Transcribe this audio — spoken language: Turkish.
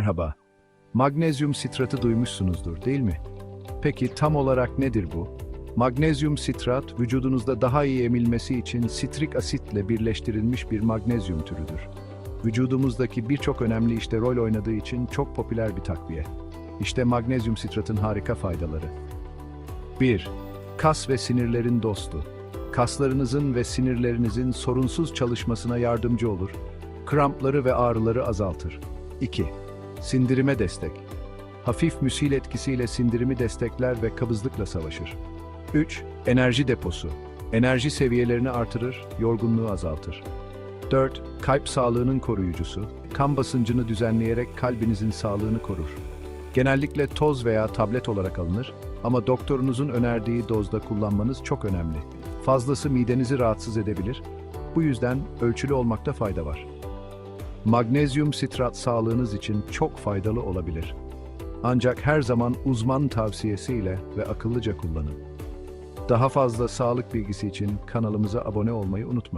Merhaba. Magnezyum sitratı duymuşsunuzdur, değil mi? Peki tam olarak nedir bu? Magnezyum sitrat, vücudunuzda daha iyi emilmesi için sitrik asitle birleştirilmiş bir magnezyum türüdür. Vücudumuzdaki birçok önemli işte rol oynadığı için çok popüler bir takviye. İşte magnezyum sitratın harika faydaları. 1. Kas ve sinirlerin dostu. Kaslarınızın ve sinirlerinizin sorunsuz çalışmasına yardımcı olur. Krampları ve ağrıları azaltır. 2. Sindirime destek. Hafif müsil etkisiyle sindirimi destekler ve kabızlıkla savaşır. 3. Enerji deposu. Enerji seviyelerini artırır, yorgunluğu azaltır. 4. Kalp sağlığının koruyucusu. Kan basıncını düzenleyerek kalbinizin sağlığını korur. Genellikle toz veya tablet olarak alınır ama doktorunuzun önerdiği dozda kullanmanız çok önemli. Fazlası midenizi rahatsız edebilir. Bu yüzden ölçülü olmakta fayda var. Magnezyum sitrat sağlığınız için çok faydalı olabilir. Ancak her zaman uzman tavsiyesiyle ve akıllıca kullanın. Daha fazla sağlık bilgisi için kanalımıza abone olmayı unutmayın.